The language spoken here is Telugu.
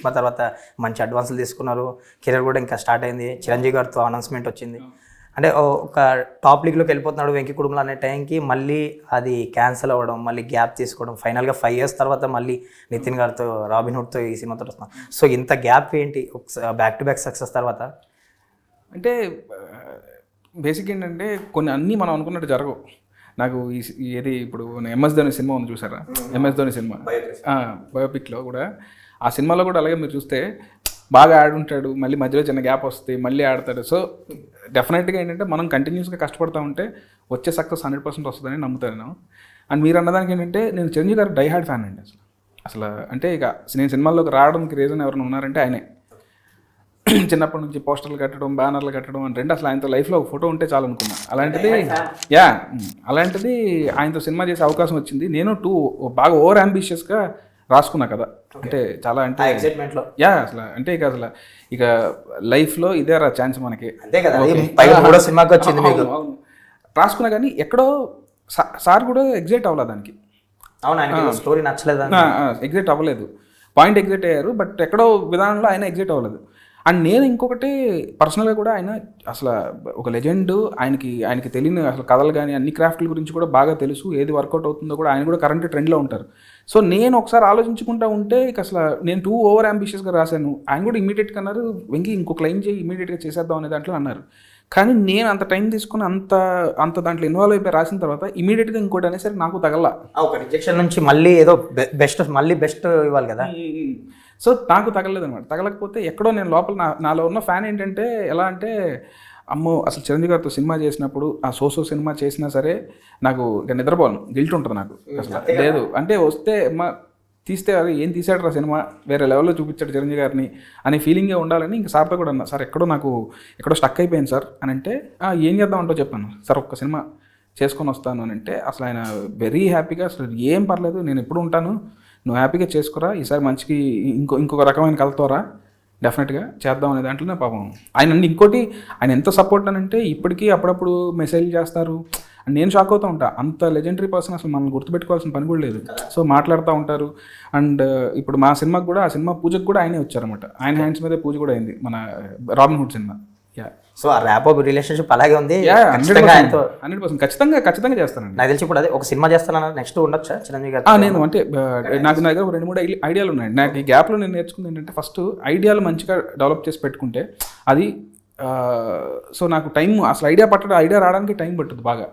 భీష్మ తర్వాత మంచి అడ్వాన్సులు తీసుకున్నారు. కెరీర్ కూడా ఇంకా స్టార్ట్ అయింది. చిరంజీవి గారితో అనౌన్స్మెంట్ వచ్చింది. అంటే ఒక టాప్ లీగ్లోకి వెళ్ళిపోతున్నాడు వెంకీ కుటుంబం అనే టైంకి మళ్ళీ అది క్యాన్సిల్ అవ్వడం మళ్ళీ గ్యాప్ తీసుకోవడం ఫైనల్గా ఫైవ్ ఇయర్స్ తర్వాత మళ్ళీ నితిన్ గారితో రాబిన్ హుడ్తో ఈ సినిమాతో వస్తున్నాం. సో ఇంత గ్యాప్ ఏంటి? బ్యాక్ టు బ్యాక్ సక్సెస్ తర్వాత? అంటే బేసిక్ ఏంటంటే కొన్ని అన్నీ మనం అనుకున్నట్టు జరగవు. నాకు ఈ ఏది ఇప్పుడు ఎంఎస్ ధోని సినిమా ఉంది చూసారా? MS Dhoni cinema. బయోపిక్లో కూడా ఆ సినిమాలో కూడా అలాగే మీరు చూస్తే బాగా ఆడుంటాడు మళ్ళీ మధ్యలో చిన్న గ్యాప్ వస్తుంది మళ్ళీ ఆడతాడు సో డెఫినెట్గా ఏంటంటే మనం కంటిన్యూస్గా కష్టపడతా ఉంటే వచ్చే సక్సెస్ హండ్రెడ్ పర్సెంట్ వస్తుందని నమ్ముతాను నేను. అండ్ మీరు అన్నదానికి ఏంటంటే నేను చిరంజీవి గారు డై హార్డ్ ఫ్యాన్ అండి అసలు. అసలు అంటే ఇక నేను సినిమాల్లోకి రావడానికి రీజన్ ఎవరైనా ఉన్నారంటే ఆయనే. చిన్నప్పటి నుంచి పోస్టర్లు కట్టడం బ్యానర్లు కట్టడం అని రెండు అసలు ఆయనతో లైఫ్లో ఒక ఫోటో ఉంటే చాలు అనుకున్నా. అలాంటిది యా అలాంటిది ఆయనతో సినిమా చేసే అవకాశం వచ్చింది. నేను టూ బాగా ఓవర్ అంబిషియస్గా రాసుకున్నా కదా. అంటే చాలా అంటే ఎక్సైట్మెంట్లో యా అసలు అంటే ఇక అసలు ఇక లైఫ్లో ఇదే రా ఛాన్స్ మనకి. అంతే కదా పైగా సినిమాకి వచ్చింది మీకు. అవును. రాసుకున్నా కానీ ఎక్కడో సార్ కూడా ఎగ్జైట్ అవ్వలేదు దానికి. అవును స్టోరీ నచ్చలేదా? ఎగ్జైట్ అవ్వలేదు. పాయింట్ ఎగ్జైట్ అయ్యారు బట్ ఎక్కడో విధానంలో ఆయన ఎగ్జైట్ అవ్వలేదు. అండ్ నేను ఇంకొకటి పర్సనల్గా కూడా ఆయన అసలు ఒక లెజెండ్ ఆయనకి ఆయనకి తెలియని అసలు కథలు కానీ అన్ని క్రాఫ్ట్ల గురించి కూడా బాగా తెలుసు ఏది వర్కౌట్ అవుతుందో కూడా ఆయన కూడా కరెంట్ ట్రెండ్లో ఉంటారు. సో నేను ఒకసారి ఆలోచించుకుంటా ఉంటే ఇక అసలు నేను టూ ఓవర్ అంబిషియస్గా రాశాను. ఆయన కూడా ఇమీడియట్గా అన్నారు వెంకీ ఇంకొక లైన్ చేయి ఇమీడియట్గా చేసేద్దాం అనే దాంట్లో అన్నారు. కానీ నేను అంత టైం తీసుకుని అంత అంత దాంట్లో ఇన్వాల్వ్ అయిపోయి రాసిన తర్వాత ఇమీడియట్గా ఇంకోటి అనేసరికి నాకు తగల. ఒక రిజెక్షన్ నుంచి మళ్ళీ ఏదో బెస్ట్ మళ్ళీ బెస్ట్ ఇవ్వాలి కదా. సో నాకు తగలలేదు అనమాట తగలకపోతే ఎక్కడో నేను లోపల నా నాలో ఉన్న ఫ్యాన్ ఏంటంటే ఎలా అంటే అమ్మో అసలు చిరంజీవి గారితో సినిమా చేసినప్పుడు ఆ సోసో సినిమా చేసినా సరే నాకు ఇక నిద్రపోను గిల్ట్ ఉంటుంది నాకు. అసలు లేదు. అంటే వస్తే మా తీస్తే అది ఏం తీసాడు రా సినిమా? వేరే లెవెల్లో చూపించాడు చిరంజీవి గారిని అనే ఫీలింగే ఉండాలని ఇంక సార్తో కూడా అన్నా సార్ ఎక్కడో నాకు ఎక్కడో స్టక్ అయిపోయింది సార్ అని అంటే "ఆ, ఏం చేద్దాం అంటో చెప్పాను. సార్ ఒక్క సినిమా చేసుకొని వస్తాను అని అంటే అసలు ఆయన వెరీ హ్యాపీగా అసలు ఏం పర్లేదు నేను ఎప్పుడు ఉంటాను నువ్వు హ్యాపీగా చేసుకురా ఈసారి మంచికి ఇంకో ఇంకొక రకమైన కలుతోరా డెఫినెట్గా చేద్దాం అనే దాంట్లోనే పాపం. ఆయన ఇంకోటి ఆయన ఎంత సపోర్ట్ అని అంటే ఇప్పటికీ అప్పుడప్పుడు మెసేజ్ చేస్తారు. అండ్ నేను షాక్ అవుతూ ఉంటా. అంత లెజెండరీ పర్సన్ అసలు మనం గుర్తుపెట్టుకోవాల్సిన పని కూడా లేదు. సో మాట్లాడుతూ ఉంటారు. అండ్ ఇప్పుడు మా సినిమాకి కూడా ఆ సినిమా పూజకు కూడా ఆయనే వచ్చారనమాట ఆయన హ్యాండ్స్ మీదే పూజ కూడా అయింది. మన రాబిన్హుడ్ సినిమా. సో ఆ ర్యాప్ రిలేషన్షిప్ అలాగే ఉంది. హండ్రెడ్ పర్సెంట్ ఖచ్చితంగా ఖచ్చితంగా చేస్తానండి. నాకు తెలిసి ఇప్పుడు అదే ఒక సినిమా చేస్తానన్నారు నెక్స్ట్ ఉండొచ్చా? చిరంజీవి గారు నేను అంటే నాకు నా దగ్గర ఒక రెండు మూడు ఐడి- ఐడియాలు ఉన్నాయి. నాకు ఈ గ్యాప్లో నేను నేర్చుకుంది ఏంటంటే ఫస్ట్ ఐడియాలు మంచిగా డెవలప్ చేసి పెట్టుకుంటే అది సో నాకు టైం అసలు ఐడియా పట్టడం ఐడియా రావడానికి టైం పట్టుద్ది బాగా.